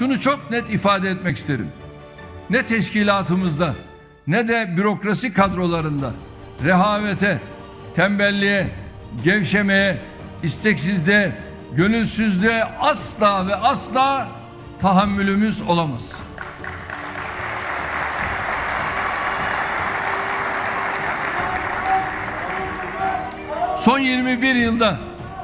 şunu çok net ifade etmek isterim. Ne teşkilatımızda ne de bürokrasi kadrolarında rehavete, tembelliğe, gevşemeye, isteksizliğe, gönülsüzlüğe asla ve asla tahammülümüz olamaz. Son 21 yılda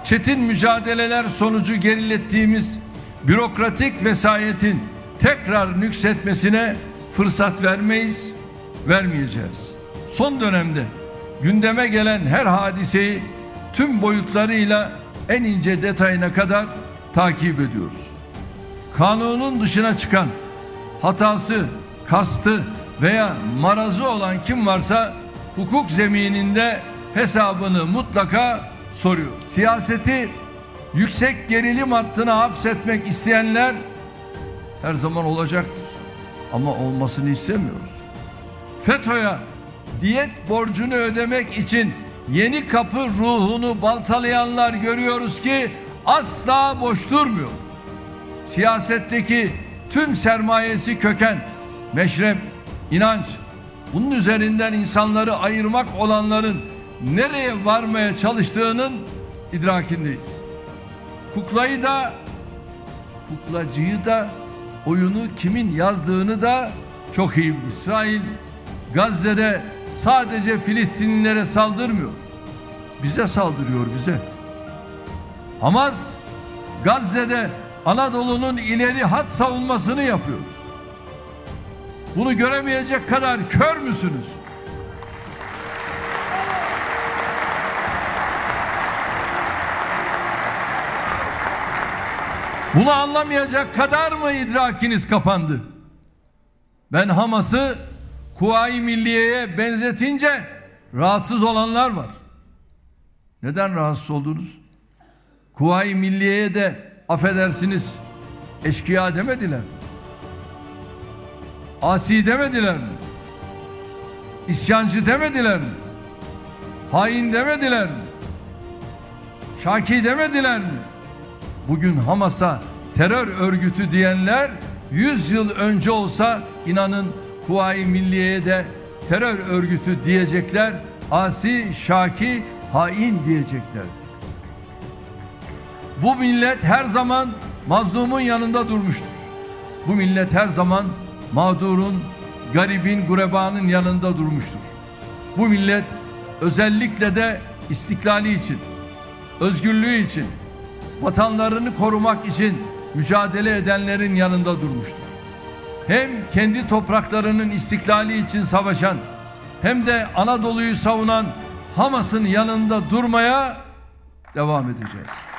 çetin mücadeleler sonucu gerilettiğimiz bürokratik vesayetin tekrar nüksetmesine fırsat vermeyiz, vermeyeceğiz. Son dönemde gündeme gelen her hadiseyi tüm boyutlarıyla en ince detayına kadar takip ediyoruz. Kanunun dışına çıkan, hatası, kastı veya marazı olan kim varsa hukuk zemininde hesabını mutlaka soruyor. Siyaseti yüksek gerilim hattına hapsetmek isteyenler her zaman olacaktır. Ama olmasını istemiyoruz. FETÖ'ye diyet borcunu ödemek için yeni kapı ruhunu baltalayanlar görüyoruz ki asla boş durmuyor. Siyasetteki tüm sermayesi köken, meşrep, inanç, bunun üzerinden insanları ayırmak olanların nereye varmaya çalıştığının idrakindeyiz. Kuklayı da, kuklacıyı da, oyunu kimin yazdığını da çok iyi. İsrail Gazze'de sadece Filistinlilere saldırmıyor. Bize saldırıyor bize. Hamas Gazze'de Anadolu'nun ileri hat savunmasını yapıyor. Bunu göremeyecek kadar kör müsünüz? Bunu anlamayacak kadar mı idrakiniz kapandı? Ben Hamas'ı Kuvayi Milliye'ye benzetince rahatsız olanlar var. Neden rahatsız oldunuz? Kuvayi Milliye'ye de affedersiniz eşkıya demediler? Asi demediler mi? İsyancı demediler mi? Hain demediler mi? Şaki demediler mi? Bugün Hamas'a terör örgütü diyenler 100 yıl önce olsa inanın Kuvayi Milliye'ye de terör örgütü diyecekler. Asi, şaki, hain diyeceklerdi. Bu millet her zaman mazlumun yanında durmuştur. Bu millet her zaman mağdurun, garibin, gurebanın yanında durmuştur. Bu millet özellikle de istiklali için, özgürlüğü için, vatanlarını korumak için mücadele edenlerin yanında durmuştur. Hem kendi topraklarının istiklali için savaşan hem de Anadolu'yu savunan Hamas'ın yanında durmaya devam edeceğiz.